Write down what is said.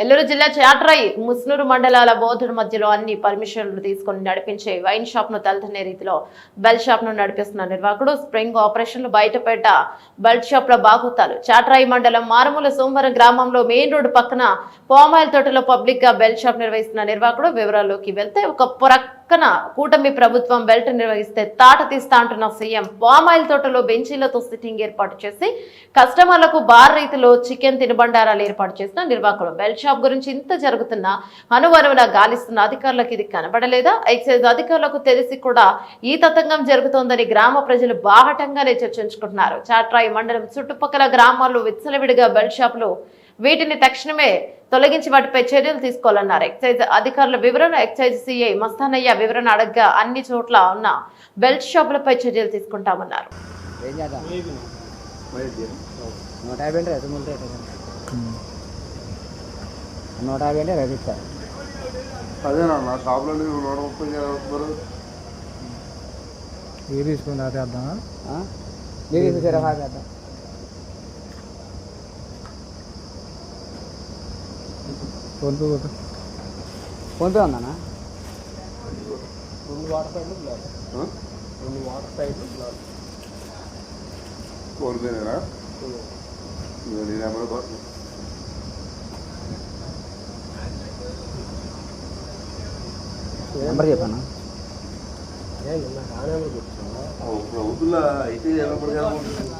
నెల్లూరు జిల్లా చాట్రాయి ముస్నూరు మండలాల బోధుడు మధ్యలో అన్ని పర్మిషన్లు తీసుకుని నడిపించే వైన్ షాప్ను తలతనే రీతిలో బెల్ షాప్ను నడిపిస్తున్న నిర్వాహకుడు స్ప్రింగ్ ఆపరేషన్లు బయటపెట్ట బెల్ట్ షాప్లో బాగుతాలు. చాట్రాయి మండలం మారుమూల సోమవారం గ్రామంలో మెయిన్ రోడ్డు పక్కన పామాయిల్ తోటలో పబ్లిక్గా బెల్ట్ షాప్ నిర్వహిస్తున్న నిర్వాహకుడు వివరాల్లోకి వెళ్తే ఒక పక్కన కూటమి ప్రభుత్వం బెల్ట్ నిర్వహిస్తే తాట తీస్తా అంటున్న సీఎం పామాయిల్ తోటలో బెంచీలతో సిట్టింగ్ ఏర్పాటు చేసి కస్టమర్లకు బార్ రీతిలో చికెన్ తినుబండారాలు ఏర్పాటు చేసిన నిర్వాహకులు బెల్ట్ షాప్ గురించి ఇంత జరుగుతున్నా అనువనువున గాలిస్తున్న అధికారులకు ఇది కనబడలేదా? ఎక్సైజ్ అధికారులకు తెలిసి కూడా ఈ తతంగం జరుగుతోందని గ్రామ ప్రజలు బాహటంగానే చర్చించుకుంటున్నారు. చాట్రాయి మండలం చుట్టుపక్కల గ్రామాల్లో విచ్చలవిడిగా బెల్ట్ షాపులు వీటిని తక్షణమే తొలగించి వాటిపై చర్యలు తీసుకోవాలన్నారు. ఎక్సైజ్ అధికారుల వివరణ ఎక్సైజ్ సిఐ మస్తానయ్య వివరణ అడగ్గా అన్ని చోట్ల ఉన్న బెల్ట్ షాపులపై చర్యలు తీసుకుంటామన్నారు. నూట యాభై అంటే రైతు ముందు నూట యాభై అంటే రైతు ఇస్తారు. అదేనా? నా షాప్లో నూట ముప్పై చేస్తున్నారు ఏ తీసుకుని ఆపేద్దామా? మీరు తీసుకు హాఫ్ ఫోన్పే కొట్టు ఫోన్పే ఉందన్నా? ఫోన్ పేనేనా నీ నెంబర్ కోసం నెంబర్ చెప్పాను? అవుతులా అయితే ఎలా పడగలదు